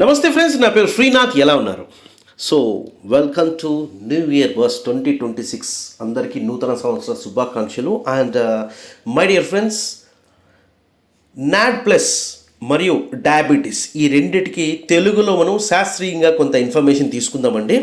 నమస్తే ఫ్రెండ్స్ నా పేరు శ్రీనాథ్. ఎలా ఉన్నారు? So welcome to new year bus twenty twenty six అందరికీ నూతన సంవత్సర శుభాకాంక్షలు. And my dear friends NAD plus మరియు డయాబెటీస్ ఈ రెండిటికి తెలుగులో మనం శాస్త్రీయంగా కొంత ఇన్ఫర్మేషన్ తీసుకుందామండి.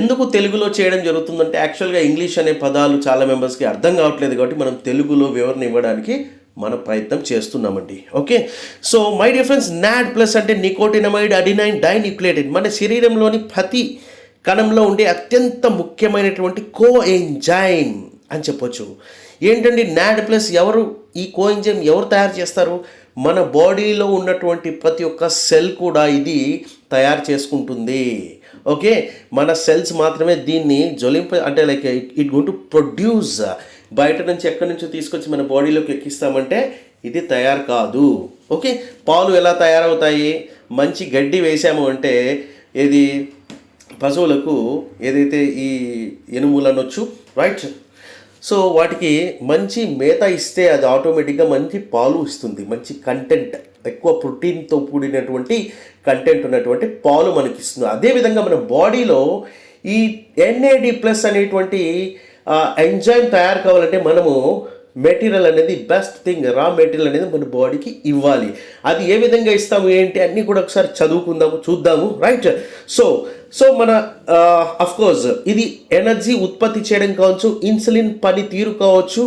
ఎందుకు తెలుగులో చేయడం జరుగుతుందంటే యాక్చువల్గా ఇంగ్లీష్ అనే పదాలు చాలా మెంబర్స్కి అర్థం కావట్లేదు కాబట్టి మనం తెలుగులో వివరణ ఇవ్వడానికి మన ప్రయత్నం చేస్తున్నామండి. Okay? So my dear friends NAD plus అంటే నికోటినమైడ్ అడినైన్ డైన్యూక్లియేటెడ్ మన శరీరంలోని ప్రతి కణంలో ఉండే అత్యంత ముఖ్యమైనటువంటి కో ఎంజైమ్ అని చెప్పొచ్చు. ఏంటండి నాడ్ ప్లస్ ఎవరు ఈ కో ఎంజైమ్ ఎవరు తయారు చేస్తారు? మన బాడీలో ఉన్నటువంటి ప్రతి ఒక్క సెల్ కూడా ఇది తయారు చేసుకుంటుంది. ఓకే? మన సెల్స్ మాత్రమే దీన్ని జ్వలింప అంటే like it go to produce బయట నుంచి ఎక్కడి నుంచో తీసుకొచ్చి మన బాడీలోకి ఎక్కిస్తామంటే ఇది తయారు కాదు. ఓకే? పాలు ఎలా తయారవుతాయి? మంచి గడ్డి వేసాము అంటే ఇది పశువులకు ఏదైతే ఈ ఎనుములు అనొచ్చు రైట్ సో వాటికి మంచి మేత ఇస్తే అది ఆటోమేటిక్గా మంచి పాలు ఇస్తుంది. మంచి కంటెంట్ ఎక్కువ ప్రోటీన్తో కూడినటువంటి కంటెంట్ ఉన్నటువంటి పాలు మనకి ఇస్తుంది అదేవిధంగా మన బాడీలో ఈ ఎన్ఏడి ప్లస్ అనేటువంటి ఎంజైమ్ తయారు కావాలంటే మనము మెటీరియల్ అనేది బెస్ట్ థింగ్ రా మెటీరియల్ అనేది మన బాడీకి ఇవ్వాలి. అది ఏ విధంగా ఇస్తాము ఏంటి అన్నీ కూడా ఒకసారి చదువుకుందాము చూద్దాము రైట్? సో సో మన కోర్స్ ఇది ఎనర్జీ ఉత్పత్తి చేయడం కావచ్చు ఇన్సులిన్ పనితీరు కావచ్చు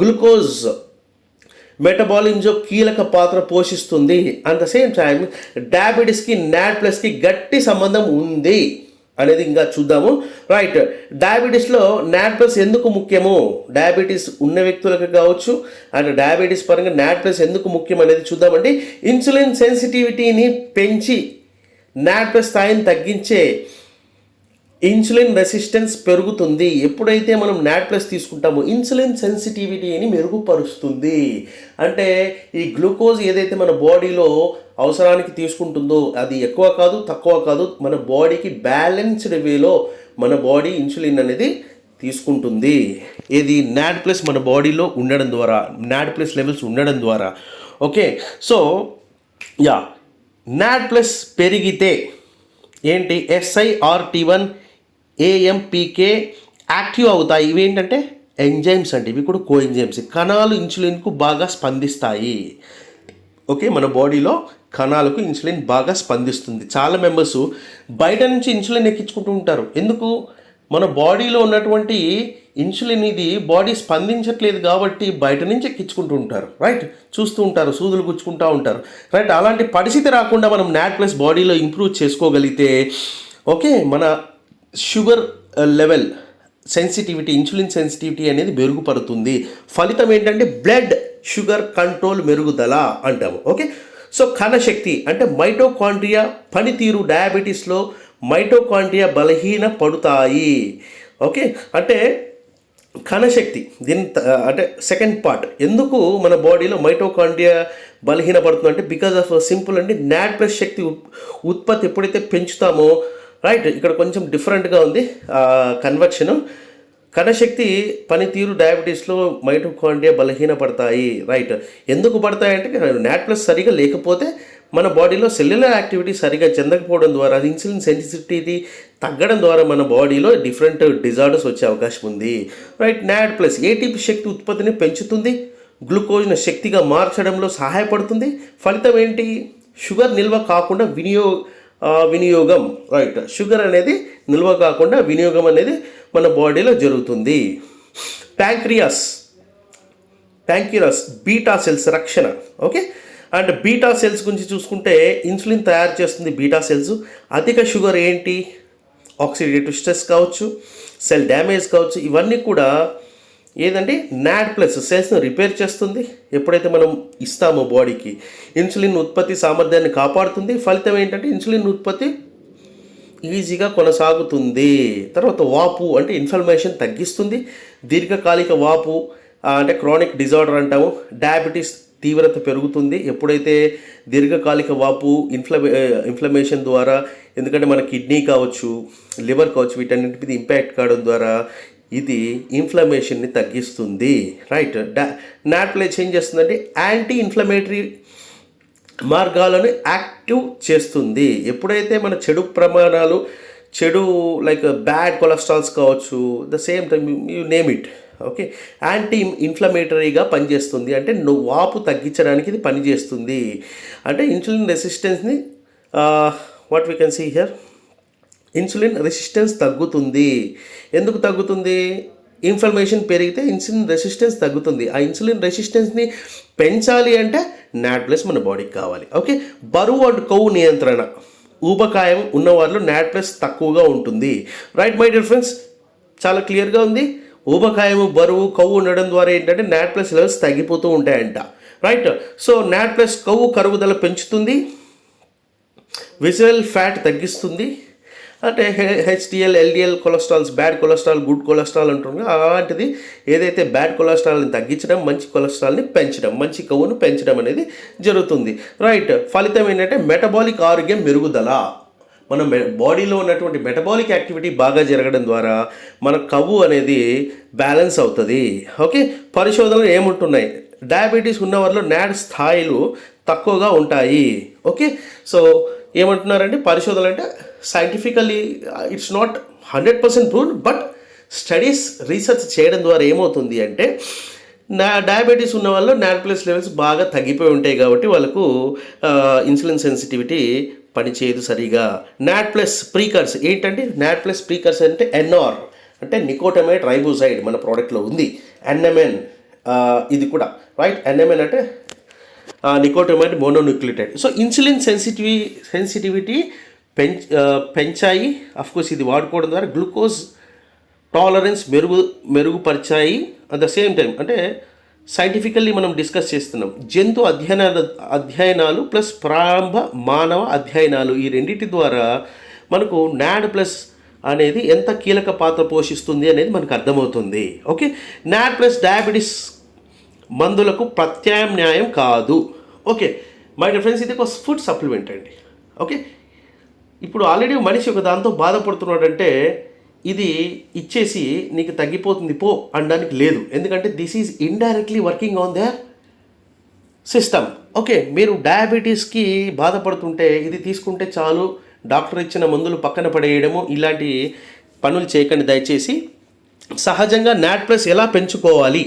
గ్లూకోజ్ మెటబాలిజంలో కీలక పాత్ర పోషిస్తుంది. అట్ ద సేమ్ టైం డయాబెటీస్కి నాట్ ప్లస్కి గట్టి సంబంధం ఉంది. అనేది ఇంకా చూద్దాము. రైట్ డయాబెటీస్లో నాడ్ ప్లస్ ఎందుకు ముఖ్యము? డయాబెటీస్ ఉన్న వ్యక్తులకు కావచ్చు అండ్ డయాబెటీస్ పరంగా నాడ్ ప్లస్ ఎందుకు ముఖ్యం అనేది చూద్దామండి. ఇన్సులిన్ సెన్సిటివిటీని పెంచి నాడ్ ప్లస్ స్థాయిని తగ్గించే ఇన్సులిన్ రెసిస్టెన్స్ పెరుగుతుంది. ఎప్పుడైతే మనం నాట్ ప్లస్ తీసుకుంటామో ఇన్సులిన్ సెన్సిటివిటీని మెరుగుపరుస్తుంది. అంటే ఈ గ్లూకోజ్ ఏదైతే మన బాడీలో అవసరానికి తీసుకుంటుందో అది ఎక్కువ కాదు తక్కువ కాదు మన బాడీకి బ్యాలెన్స్డ్ వేలో మన బాడీ ఇన్సులిన్ అనేది తీసుకుంటుంది. ఇది నాడ్ ప్లస్ మన బాడీలో ఉండడం ద్వారా నాడ్ ప్లస్ లెవెల్స్ ఉండడం ద్వారా. Okay? So yeah. NAD plus పెరిగితే ఏంటి? ఎస్ఐఆర్టీ వన్ ఏఎంపీకే యాక్టివ్ అవుతాయి. ఇవి ఏంటంటే ఎంజైమ్స్ అంటే ఇవి కూడా కో ఎంజైమ్స్ కణాలు ఇన్సులిన్కు బాగా స్పందిస్తాయి. ఓకే మన బాడీలో కణాలకు ఇన్సులిన్ బాగా స్పందిస్తుంది. చాలా మెంబర్స్ బయట నుంచి ఇన్సులిన్ ఎక్కించుకుంటూ ఉంటారు. ఎందుకు? మన బాడీలో ఉన్నటువంటి ఇన్సులిన్ ఇది బాడీ స్పందించట్లేదు కాబట్టి బయట నుంచి ఎక్కించుకుంటూ ఉంటారు. రైట్ చూస్తూ ఉంటారు సూదులు గుచ్చుకుంటూ ఉంటారు. రైట్ అలాంటి పరిస్థితి రాకుండా మనం నాట్ ప్లస్ బాడీలో ఇంప్రూవ్ చేసుకోగలిగితే ఓకే మన sugar level sensitivity insulin sensitivity అనేది మెరుగుపడుతుంది. ఫలితం ఏంటంటే బ్లడ్ షుగర్ కంట్రోల్ మెరుగుదల అంటాము. ఓకే? సో కణశక్తి అంటే మైటోకాండ్రియా పనితీరు డయాబెటీస్లో మైటోకాండ్రియా బలహీన పడుతాయి. ఓకే? అంటే కణశక్తి దీని త- అంటే సెకండ్ పార్ట్ ఎందుకు మన బాడీలో మైటోకాండ్రియా బలహీనపడుతుంది అంటే బికాజ్ ఆఫ్ సింపుల్ అంటే నాట్ శక్తి ఉత్- ఉత్పత్తి ఎప్పుడైతే పెంచుతామో రైట్ ఇక్కడ కొంచెం డిఫరెంట్గా ఉంది కన్వర్షన్ కణశక్తి పనితీరు డయాబెటీస్లో బలహీన బలహీనపడతాయి. రైట్ ఎందుకు పడతాయంటే నాట్ ప్లస్ సరిగా లేకపోతే మన బాడీలో సెల్యులర్ యాక్టివిటీ సరిగా చెందకపోవడం ద్వారా ఇన్సులిన్ సెన్సిటివిటీ తగ్గడం ద్వారా మన బాడీలో డిఫరెంట్ డిజార్డర్స్ వచ్చే అవకాశం ఉంది. రైట్ నాట్ ప్లస్ ఏటీపీ శక్తి ఉత్పత్తిని పెంచుతుంది. గ్లూకోజ్ను శక్తిగా మార్చడంలో సహాయపడుతుంది. ఫలితం ఏంటి? షుగర్ నిల్వ కాకుండా వినియోగ వినియోగం రైట్ షుగర్ అనేది నిల్వ కాకుండా వినియోగం అనేది మన బాడీలో జరుగుతుంది. ప్యాంక్రియాస్ ప్యాంక్రియాస్ బీటా సెల్స్ రక్షణ ఓకే అండ్ బీటా సెల్స్ గురించి చూసుకుంటే ఇన్సులిన్ తయారు చేస్తుంది బీటా సెల్స్ అధిక షుగర్ ఏంటి? ఆక్సిడేటివ్ స్ట్రెస్ కావచ్చు సెల్ డ్యామేజ్ కావచ్చు ఇవన్నీ కూడా ఏదండి? నాడ్ ప్లస్ సెల్స్ను రిపేర్ చేస్తుంది. ఎప్పుడైతే మనం ఇస్తామో బాడీకి ఇన్సులిన్ ఉత్పత్తి సామర్థ్యాన్ని కాపాడుతుంది. ఫలితం ఏంటంటే ఇన్సులిన్ ఉత్పత్తి ఈజీగా కొనసాగుతుంది. తర్వాత వాపు అంటే ఇన్ఫ్లమేషన్ తగ్గిస్తుంది. దీర్ఘకాలిక వాపు అంటే క్రానిక్ డిజార్డర్ అంటాము. డయాబెటీస్ తీవ్రత పెరుగుతుంది. ఎప్పుడైతే దీర్ఘకాలిక వాపు ఇన్ఫ్లమే ఇన్ఫ్లమేషన్ ద్వారా ఎందుకంటే మన కిడ్నీ కావచ్చు లివర్ కావచ్చు వీటన్నింటి మీద ఇంపాక్ట్ కావడం ద్వారా ఇది ఇన్ఫ్లమేషన్ని తగ్గిస్తుంది. రైట్ డా నాట్ ఏం చేస్తుందంటే యాంటీ ఇన్ఫ్లమేటరీ మార్గాలను యాక్టివ్ చేస్తుంది. ఎప్పుడైతే మన చెడు ప్రమాణాలు చెడు లైక్ బ్యాడ్ కొలెస్ట్రాల్స్ కావచ్చు the same time you name it okay anti ఇన్ఫ్లమేటరీగా పనిచేస్తుంది. అంటే నువ్వు వాపు తగ్గించడానికి ఇది పనిచేస్తుంది. అంటే insulin రెసిస్టెన్స్ని what we can see here insulin resistance తగ్గుతుంది. ఎందుకు తగ్గుతుంది? ఇన్ఫ్లమేషన్ పెరిగితే ఇన్సులిన్ రెసిస్టెన్స్ తగ్గుతుంది. ఆ ఇన్సులిన్ రెసిస్టెన్స్ని పెంచాలి అంటే నాట్ ప్లస్ మన బాడీకి కావాలి. ఓకే? బరువు అండ్ కొవ్వు నియంత్రణ. ఊబకాయం ఉన్న వాళ్ళు నాట్ ప్లస్ తక్కువగా ఉంటుంది. Right my dear friends? చాలా క్లియర్గా ఉంది. ఊబకాయము బరువు కొవ్వు ఉండడం ద్వారా ఏంటంటే నాట్ ప్లస్ లెవెల్స్ తగ్గిపోతూ ఉంటాయంట. రైట్? సో నాట్ ప్లస్ కొవ్వు కరుగుదల పెంచుతుంది. విజువల్ ఫ్యాట్ తగ్గిస్తుంది. అంటే HDL LDL cholesterols bad cholesterol good cholesterol అంటున్నారో అలాంటిది ఏదైతే బ్యాడ్ కొలెస్ట్రాల్ని తగ్గించడం మంచి కొలెస్ట్రాల్ని పెంచడం మంచి కొవ్వును పెంచడం అనేది జరుగుతుంది. రైట్ ఫలితం ఏంటంటే మెటబాలిక్ ఆరోగ్యం మెరుగుదల. మన మె బాడీలో ఉన్నటువంటి మెటబాలిక్ యాక్టివిటీ బాగా జరగడం ద్వారా మన కవ్వు అనేది బ్యాలెన్స్ అవుతుంది. ఓకే పరిశోధనలు ఏముంటున్నాయి? డయాబెటీస్ ఉన్న వారిలో నాడ్ స్థాయిలు తక్కువగా ఉంటాయి. ఓకే సో ఏమంటున్నారంటే పరిశోధనలు అంటే scientifically it's not hundred percent prove but studies research చేయడం ద్వారా ఏమవుతుంది అంటే నా డయాబెటీస్ ఉన్న వాళ్ళు నాట్ ప్లస్ లెవెల్స్ బాగా తగ్గిపోయి ఉంటాయి కాబట్టి వాళ్ళకు uh, ఇన్సులిన్ సెన్సిటివిటీ పనిచేయదు సరిగా. నాట్ ప్లస్ ప్రీకర్స్ ఏంటంటే నాట్ ప్లస్ ప్రీకర్స్ అంటే ఎన్ఆర్ అంటే నికోటమేట్ రైబోసైడ్ మన ప్రోడక్ట్లో ఉంది. ఎన్ఎంఎన్ uh, ఇది కూడా రైట్ ఎన్ఎంఎన్ అంటే nicotinamide mononucleotide so insulin సెన్సిటివి sensitivity పెంచ్ పెంచాయి. అఫ్కోర్స్ ఇది వాడుకోవడం ద్వారా గ్లూకోజ్ టాలరెన్స్ మెరుగు మెరుగుపరిచాయి. అట్ ద సేమ్ టైం అంటే సైంటిఫికల్లీ మనం డిస్కస్ చేస్తున్నాం. జంతు అధ్యయనాల అధ్యయనాలు ప్లస్ ప్రారంభ మానవ అధ్యయనాలు ఈ రెండింటి ద్వారా మనకు నాడ్ ప్లస్ అనేది ఎంత కీలక పాత్ర పోషిస్తుంది అనేది మనకు అర్థమవుతుంది. ఓకే నాడ్ ప్లస్ డయాబెటీస్ మందులకు ప్రత్యామ్నాయం కాదు. ఓకే మై డియర్ ఫ్రెండ్స్ ఇది ఒక ఫుడ్ సప్లిమెంట్ అండి. ఓకే ఇప్పుడు ఆల్రెడీ మనిషి ఒక దాంతో బాధపడుతున్నాడంటే ఇది ఇచ్చేసి నీకు తగ్గిపోతుంది పో అనడానికి లేదు. ఎందుకంటే this is indirectly working on their system okay మీరు డయాబెటీస్కి బాధపడుతుంటే ఇది తీసుకుంటే చాలు డాక్టర్ ఇచ్చిన మందులు పక్కన పడేయడము ఇలాంటి పనులు చేయకండి. దయచేసి సహజంగా నాట్ ప్లస్ ఎలా పెంచుకోవాలి?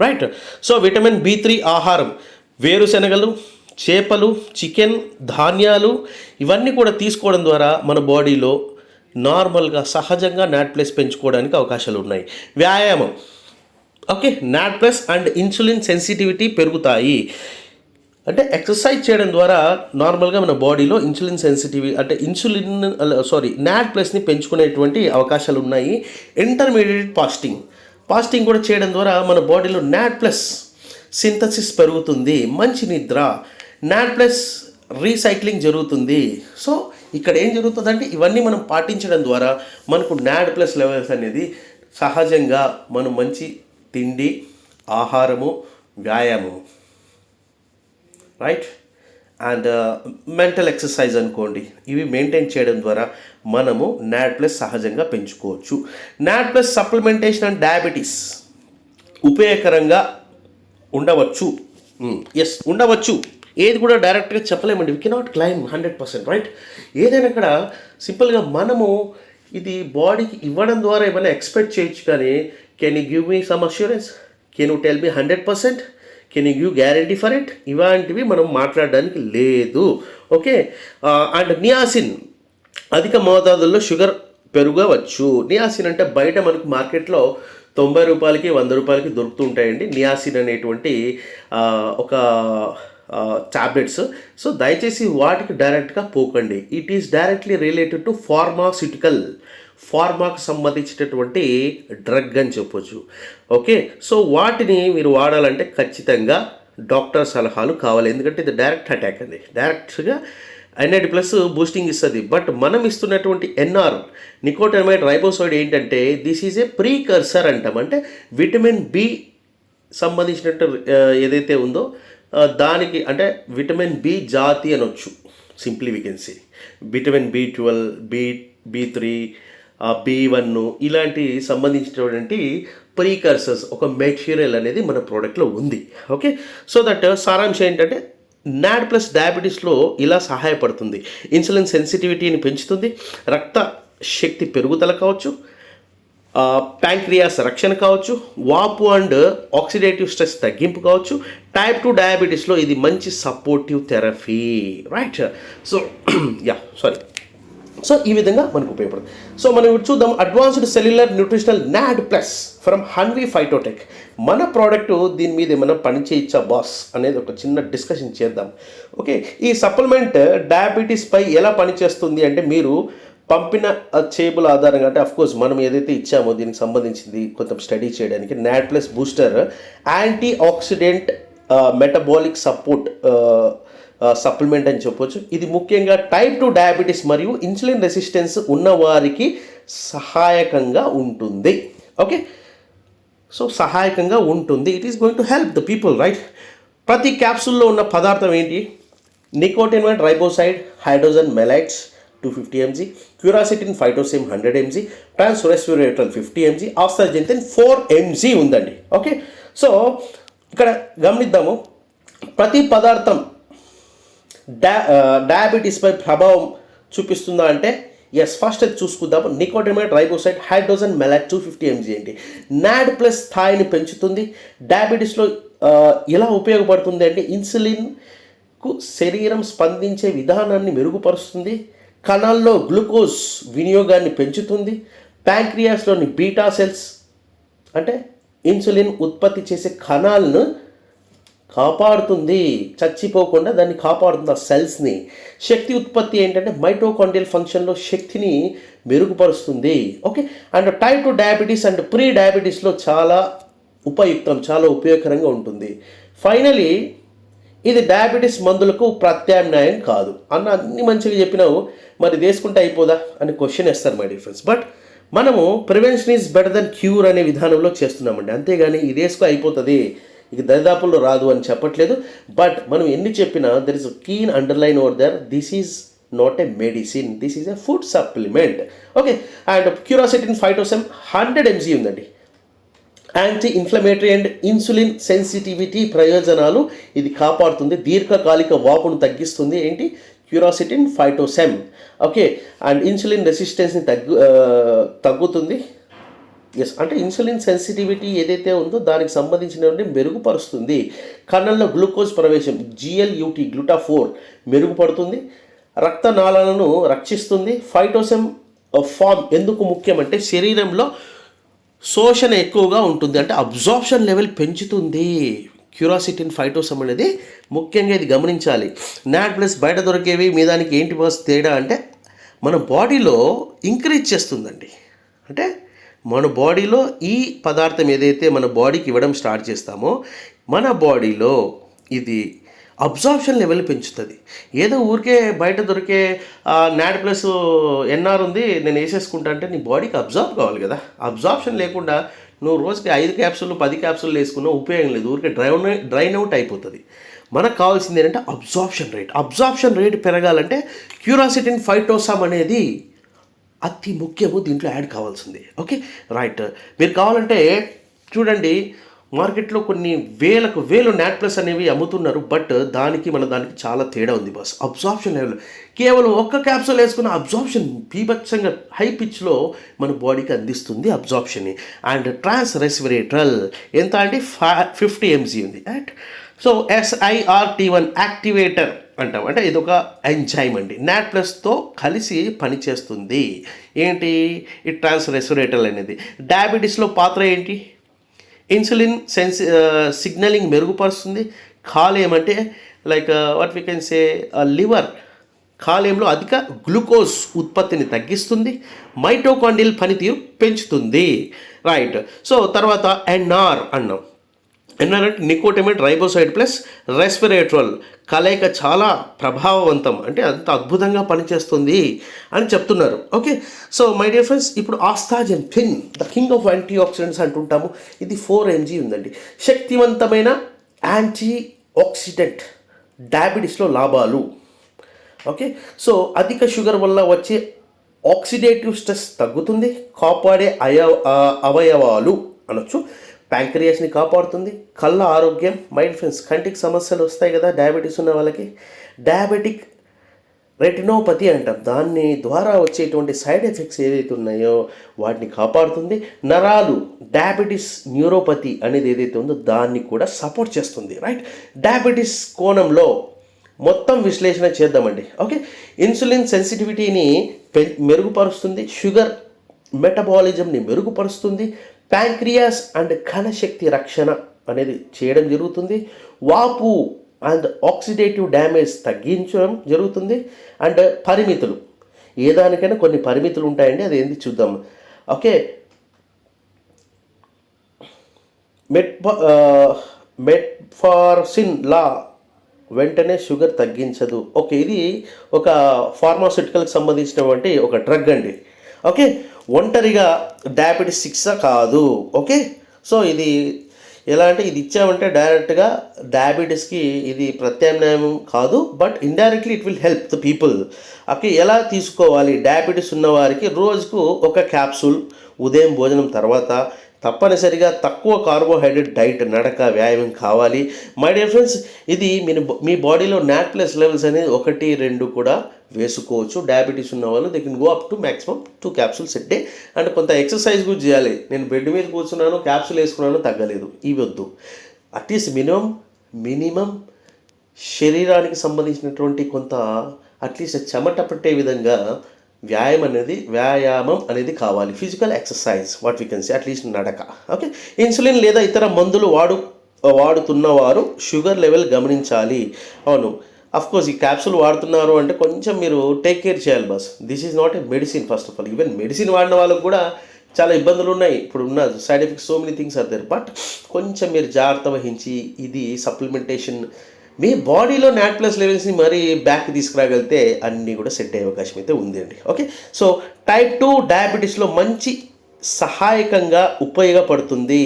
Right so vitamin B three ఆహారం వేరుశనగలు చేపలు చికెన్ ధాన్యాలు ఇవన్నీ కూడా తీసుకోవడం ద్వారా మన బాడీలో నార్మల్గా సహజంగా నాట్ ప్లస్ పెంచుకోవడానికి అవకాశాలు ఉన్నాయి. వ్యాయామం. Okay? NAD plus and insulin sensitivity పెరుగుతాయి. అంటే ఎక్సర్సైజ్ చేయడం ద్వారా నార్మల్గా మన బాడీలో ఇన్సులిన్ సెన్సిటివ్ అంటే ఇన్సులిన్ సారీ నాట్ ప్లస్ని పెంచుకునేటువంటి అవకాశాలు ఉన్నాయి. Intermediate fasting. ఫాస్టింగ్ కూడా చేయడం ద్వారా మన బాడీలో నాట్ ప్లస్ సింథసిస్ పెరుగుతుంది మంచి నిద్ర నాట్ ప్లస్ రీసైక్లింగ్ జరుగుతుంది. సో ఇక్కడ ఏం జరుగుతుందంటే ఇవన్నీ మనం పాటించడం ద్వారా మనకు నాడ్ ప్లస్ లెవెల్స్ అనేది సహజంగా మనం మంచి తిండి ఆహారము వ్యాయామము. రైట్? అండ్ మెంటల్ ఎక్సర్సైజ్ అనుకోండి ఇవి మెయింటైన్ చేయడం ద్వారా మనము నాట్ ప్లస్ సహజంగా పెంచుకోవచ్చు. NAD plus supplementation and diabetes ఉపయోగకరంగా ఉండవచ్చు. Hmm. ఎస్ ఉండవచ్చు. ఏది కూడా డైరెక్ట్గా చెప్పలేమండి. We cannot claim hundred percent right ఏదైనా ఇక్కడ సింపుల్గా మనము ఇది బాడీకి ఇవ్వడం ద్వారా ఏమైనా ఎక్స్పెక్ట్ చేయొచ్చు కానీ can you give me some assurance can you tell me hundred percent can you give guarantee for it ఇలాంటివి మనం మాట్లాడడానికి లేదు. ఓకే అండ్ నియాసిన్ అధిక మోతాదుల్లో షుగర్ పెరగవచ్చు. నియాసిన్ అంటే బయట మనకు మార్కెట్లో తొంభై రూపాయలకి వంద రూపాయలకి దొరుకుతూ ఉంటాయండి. నియాసిన్ అనేటువంటి ఒక టాబ్లెట్స్. సో దయచేసి వాటికి డైరెక్ట్గా పోకండి. It is directly related to pharmaceutical. ఫార్మాకు సంబంధించినటువంటి డ్రగ్ అని చెప్పొచ్చు. ఓకే? సో వాటిని మీరు వాడాలంటే ఖచ్చితంగా డాక్టర్ సలహాలు కావాలి. ఎందుకంటే ఇది డైరెక్ట్ అటాక్ అండి. డైరెక్ట్గా ఎన్ఐడి ప్లస్ బూస్టింగ్ ఇస్తుంది. బట్ మనం ఇస్తున్నటువంటి ఎన్ఆర్ నికోటమైడ్ రైబోసైడ్ ఏంటంటే this is a precursor అంటాం. అంటే విటమిన్ బి సంబంధించినట్టు ఏదైతే ఉందో దానికి అంటే విటమిన్ బి జాతి అనొచ్చు. Simply we can see see vitamin B twelve B B three B one ఇలాంటి సంబంధించినటువంటి ప్రీకర్సర్స్ ఒక మెటీరియల్ అనేది మన ప్రోడక్ట్లో ఉంది. ఓకే సో దట్ సారాంశం ఏంటంటే నాడ్ ప్లస్ డయాబెటీస్లో ఇలా సహాయపడుతుంది. ఇన్సులిన్ సెన్సిటివిటీని పెంచుతుంది. రక్త శక్తి పెరుగుదల కావచ్చు. ప్యాంక్రియాస్ రక్షణ కావచ్చు. వాపు అండ్ ఆక్సిడేటివ్ స్ట్రెస్ తగ్గింపు కావచ్చు. టైప్ టూ డయాబెటీస్లో ఇది మంచి supportive therapy right so yeah sorry so ఈ విధంగా మనకు ఉపయోగపడుతుంది. సో మనం ఇప్పుడు చూద్దాం advanced cellular nutritional NAD plus from Hanvi Phytotech మన ప్రోడక్ట్ దీని మీద ఏమైనా పని చేయొచ్చా బాస్ అనేది ఒక చిన్న డిస్కషన్ చేద్దాం. ఓకే ఈ సప్లిమెంట్ డయాబెటీస్పై uh, ఎలా పనిచేస్తుంది అంటే మీరు పంపిన చేబుల్ ఆధారంగా అంటే కోర్స్ మనం ఏదైతే ఇచ్చామో దీనికి సంబంధించింది కొంచెం స్టడీ చేయడానికి NAD plus booster anti oxidant metabolic support supplement అని చెప్పొచ్చు. ఇది ముఖ్యంగా టైప్ టూ డయాబెటీస్ మరియు ఇన్సులిన్ రెసిస్టెన్స్ ఉన్న వారికి సహాయకంగా ఉంటుంది. ఓకే సో సహాయకంగా ఉంటుంది. It is going to help the people right ప్రతి క్యాప్సూల్లో ఉన్న పదార్థం ఏంటి? Nicotinamide riboside hydrogen malates two fifty mg quercetin phytosome hundred mg trans resveratrol fifty mg astaxanthin four mg ఉందండి. ఓకే సో ఇక్కడ గమనిద్దాము. ప్రతి పదార్థం డయా డయాబెటీస్పై ప్రభావం చూపిస్తుందా అంటే ఎస్ ఫస్ట్ అది చూసుకుందాము. Nicotinamide riboside hydrogen malate two fifty MG అండి నాడ్ ప్లస్ స్థాయిని పెంచుతుంది. డయాబెటీస్లో ఎలా ఉపయోగపడుతుంది అంటే ఇన్సులిన్కు శరీరం స్పందించే విధానాన్ని మెరుగుపరుస్తుంది. కణాల్లో గ్లూకోజ్ వినియోగాన్ని పెంచుతుంది. ప్యాంక్రియాస్లోని బీటా సెల్స్ అంటే ఇన్సులిన్ ఉత్పత్తి చేసే కణాలను కాపాడుతుంది చచ్చిపోకుండా దాన్ని కాపాడుతుంది ఆ సెల్స్ని శక్తి ఉత్పత్తి ఏంటంటే మైటోకాండియల్ ఫంక్షన్లో శక్తిని మెరుగుపరుస్తుంది. Okay? And type two diabetes and pre డయాబెటీస్లో చాలా ఉపయుక్తం చాలా ఉపయోగకరంగా ఉంటుంది. ఫైనలీ ఇది డయాబెటీస్ మందులకు ప్రత్యామ్నాయం కాదు. అన్న అన్ని మంచిగా చెప్పినావు. మరి తీసుకుంటే వేసుకుంటే అయిపోదా? అని క్వశ్చన్ వేస్తారు మై డిఫరెన్స్ బట్ మనము prevention is better then cure అనే విధానంలో చేస్తున్నామండి. అంతేగాని ఇది వేసుకో అయిపోతుంది. ఇక దరిదాపుల్లో రాదు అని చెప్పట్లేదు. బట్ మనం ఎన్ని చెప్పినా there is keen underline over there this is not a medicine this is a food supplement okay and quercetin phytosome hundred MG ఉందండి. Anti inflammatory and insulin sensitivity ప్రయోజనాలు ఇది కాపాడుతుంది. దీర్ఘకాలిక వాపును తగ్గిస్తుంది. ఏంటి? Quercetin phytosome okay and insulin రెసిస్టెన్స్ని తగ్గు తగ్గుతుంది. ఎస్ అంటే ఇన్సులిన్ సెన్సిటివిటీ ఏదైతే ఉందో దానికి సంబంధించినటువంటి మెరుగుపరుస్తుంది. కణంలో గ్లూకోజ్ ప్రవేశం జిఎల్యూటీ గ్లూటాఫోర్ మెరుగుపడుతుంది. రక్తనాళాలను రక్షిస్తుంది. ఫైటోసెమ్ ఫామ్ uh, ఎందుకు ముఖ్యమంటే శరీరంలో శోషణ ఎక్కువగా ఉంటుంది. అంటే అబ్జార్ప్షన్ లెవెల్ పెంచుతుంది. క్యూరాసిటిన్ ఫైటోసమ్ అనేది ముఖ్యంగా ఇది గమనించాలి. నాట్ ప్లస్ బయట దొరికేవి మీ దానికి ఏంటి బాస్ తేడా అంటే మన బాడీలో ఇంక్రీజ్ చేస్తుందండి. అంటే మన బాడీలో ఈ పదార్థం ఏదైతే మన బాడీకి ఇవ్వడం స్టార్ట్ చేస్తామో మన బాడీలో ఇది అబ్జార్ప్షన్ లెవెల్ పెంచుతుంది. ఏదో ఊరికే బయట దొరికే నాడ్ ప్లస్ ఎన్ఆర్ ఉంది నేను వేసేసుకుంటా అంటే నీ బాడీకి అబ్జార్బ్ కావాలి కదా. అబ్జార్ప్షన్ లేకుండా నువ్వు రోజుకి ఐదు క్యాప్సులు పది క్యాప్సులు వేసుకున్నా ఉపయోగం లేదు. ఊరికే డ్రైన్ డ్రైన్ అవుట్ అయిపోతుంది. మనకు కావాల్సింది ఏంటంటే అబ్జార్ప్షన్ రేట్. అబ్జార్ప్షన్ రేట్ పెరగాలంటే క్యూరాసిటిన్ ఫైటోసామ్ అనేది అతి ముఖ్యము దీంట్లో యాడ్ కావాల్సింది. ఓకే? రైట్. మీరు కావాలంటే చూడండి మార్కెట్లో కొన్ని వేలకు వేలు నాట్ ప్లస్ అనేవి అమ్ముతున్నారు బట్ దానికి మన దానికి చాలా తేడా ఉంది బాస్. Absorption level. కేవలం ఒక్క క్యాప్సూల్ వేసుకున్న అబ్జార్ప్షన్ బీభత్సంగా హై పిచ్లో మన బాడీకి అందిస్తుంది అబ్జార్ప్షన్ని అండ్ ట్రాన్స్ రెస్పిరేటరల్ ఎంత అంటే ఫా ఫిఫ్టీ ఎంజీ ఉంది. At so SIRT one activator. అంటాం అంటే ఇది ఒక ఎంజైమ్ అండి నాట్ ప్లస్తో కలిసి పనిచేస్తుంది ఏంటి? ఈ ట్రాన్స్ రెసరేటర్ అనేది డయాబెటీస్లో పాత్ర ఏంటి? ఇన్సులిన్ సెన్స్ సిగ్నలింగ్ మెరుగుపరుస్తుంది. కాలేయం అంటే like what we can say liver కాలేయంలో అధిక గ్లూకోజ్ ఉత్పత్తిని తగ్గిస్తుంది. మైటోకాండిల్ పనితీరు పెంచుతుంది. రైట్ సో తర్వాత ఎన్ఆర్ అన్నాం. ఎన్ఆర్ అంటే రైబోసైడ్ ప్లస్ రెస్పిరేట్రల్ కలయిక చాలా ప్రభావవంతం. అంటే అంత అద్భుతంగా పనిచేస్తుంది అని చెప్తున్నారు. Okay? So my dear friends ఇప్పుడు astaxanthin the king of antioxidants అంటుంటాము. ఇది ఫోర్ ఎంజీ ఉందండి. శక్తివంతమైన యాంటీ ఆక్సిడెంట్ డయాబెటీస్లో లాభాలు. ఓకే? సో అధిక షుగర్ వల్ల వచ్చే ఆక్సిడేటివ్ స్ట్రెస్ తగ్గుతుంది. కాపాడే అయ అవయవాలు అనొచ్చు. ప్యాంక్రియాస్ని కాపాడుతుంది. కళ్ళ ఆరోగ్యం మైండ్ ఫ్రెండ్స్ కంటికి సమస్యలు వస్తాయి కదా డయాబెటీస్ ఉన్న వాళ్ళకి. డయాబెటిక్ రెటినోపతి అంటాం. దాన్ని ద్వారా వచ్చేటువంటి సైడ్ ఎఫెక్ట్స్ ఏదైతే ఉన్నాయో వాటిని కాపాడుతుంది. నరాలు డయాబెటీస్ న్యూరోపతి అనేది ఏదైతే ఉందో దాన్ని కూడా సపోర్ట్ చేస్తుంది. రైట్? డయాబెటీస్ కోణంలో మొత్తం విశ్లేషణ చేద్దామండి. ఓకే? ఇన్సులిన్ సెన్సిటివిటీని పె మెరుగుపరుస్తుంది. షుగర్ మెటబాలిజంని మెరుగుపరుస్తుంది. ప్యాంక్రియాస్ అండ్ కణశక్తి రక్షణ అనేది చేయడం జరుగుతుంది. వాపు అండ్ ఆక్సిడేటివ్ డ్యామేజ్ తగ్గించడం జరుగుతుంది. అండ్ పరిమితులు. ఏ దానికైనా కొన్ని పరిమితులు ఉంటాయండి. అది ఏంది చూద్దాం. ఓకే. మెట్ మెట్ఫార్సిన్ లా వెంటనే షుగర్ తగ్గించదు. ఓకే ఇది ఒక ఫార్మాసిటికల్కి సంబంధించినటువంటి ఒక డ్రగ్ అండి. ఓకే? ఒంటరిగా డయాబెటీస్ శిక్ష కాదు. ఓకే? సో ఇది ఎలా అంటే ఇది ఇచ్చామంటే డైరెక్ట్గా డయాబెటీస్కి ఇది ప్రత్యామ్నాయం కాదు but indirectly it will help the people okay ఎలా తీసుకోవాలి? డయాబెటీస్ ఉన్నవారికి రోజుకు ఒక క్యాప్సూల్ ఉదయం భోజనం తర్వాత తప్పనిసరిగా తక్కువ కార్బోహైడ్రేట్ డైట్ నడక వ్యాయామం కావాలి. మై డియర్ ఫ్రెండ్స్ ఇది మీ మీ బాడీలో నాట్ ప్లస్ లెవెల్స్ అనేది ఒకటి రెండు కూడా వేసుకోవచ్చు. డయాబెటీస్ ఉన్న వాళ్ళు they can go up to maximum two capsules at day and కొంత ఎక్సర్సైజ్ కూడా చేయాలి. నేను బెడ్ మీద కూర్చున్నాను క్యాప్సూల్ వేసుకున్నాను తగ్గలేదు. ఇవి వద్దు అట్లీస్ట్ మినిమం మినిమం శరీరానికి సంబంధించినటువంటి కొంత అట్లీస్ట్ చెమట పట్టే విధంగా వ్యాయామం అనేది వ్యాయామం అనేది కావాలి. Physical exercise what we can say at least నడక. ఓకే ఇన్సులిన్ లేదా ఇతర మందులు వాడు వాడుతున్నవారు షుగర్ లెవెల్ గమనించాలి. అవును. అఫ్ కోర్స్ ఈ క్యాప్సూల్ వాడుతున్నారు అంటే కొంచెం మీరు టేక్ కేర్ చేయాలి but this is not a medicine first of all even medicine వాడిన వాళ్ళకు కూడా చాలా ఇబ్బందులు ఉన్నాయి. ఇప్పుడు ఉన్న side effects so many things are there but కొంచెం మీరు జాగ్రత్త వహించి ఇది సప్లిమెంటేషన్ మీ బాడీలో నాట్ ప్లస్ లెవెల్స్ని మరీ బ్యాక్ తీసుకురాగలిగితే అన్నీ కూడా సెట్ అయ్యే అవకాశం అయితే ఉంది అండి ఓకే? సో టైప్ టూ డయాబెటీస్లో మంచి సహాయకంగా ఉపయోగపడుతుంది.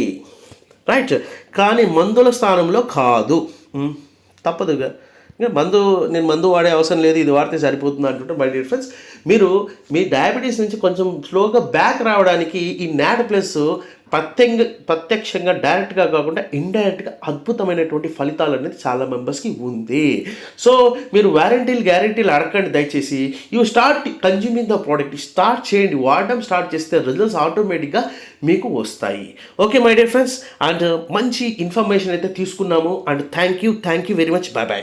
రైట్? కానీ మందుల స్థానంలో కాదు. తప్పదుగా ఇంకా మందు నేను మందు వాడే అవసరం లేదు ఇది వాడితే సరిపోతుంది అంటుంటే మై డియర్ ఫ్రెండ్స్ మీరు మీ డయాబెటీస్ నుంచి కొంచెం స్లోగా బ్యాక్ రావడానికి ఈ నాట్ ప్లస్ ప్రత్యంగ ప్రత్యక్షంగా డైరెక్ట్గా కాకుండా ఇండైరెక్ట్గా అద్భుతమైనటువంటి ఫలితాలు అనేది చాలా మెంబర్స్కి ఉంది. సో మీరు వారంటీలు గ్యారంటీలు అడగండి దయచేసి. You start consuming the product. Start చేయండి. వాడడం స్టార్ట్ చేస్తే రిజల్ట్స్ ఆటోమేటిక్గా మీకు వస్తాయి. Okay my dear friends. And మంచి ఇన్ఫర్మేషన్ అయితే తీసుకున్నాము. And thank you. Thank you very much. Bye bye.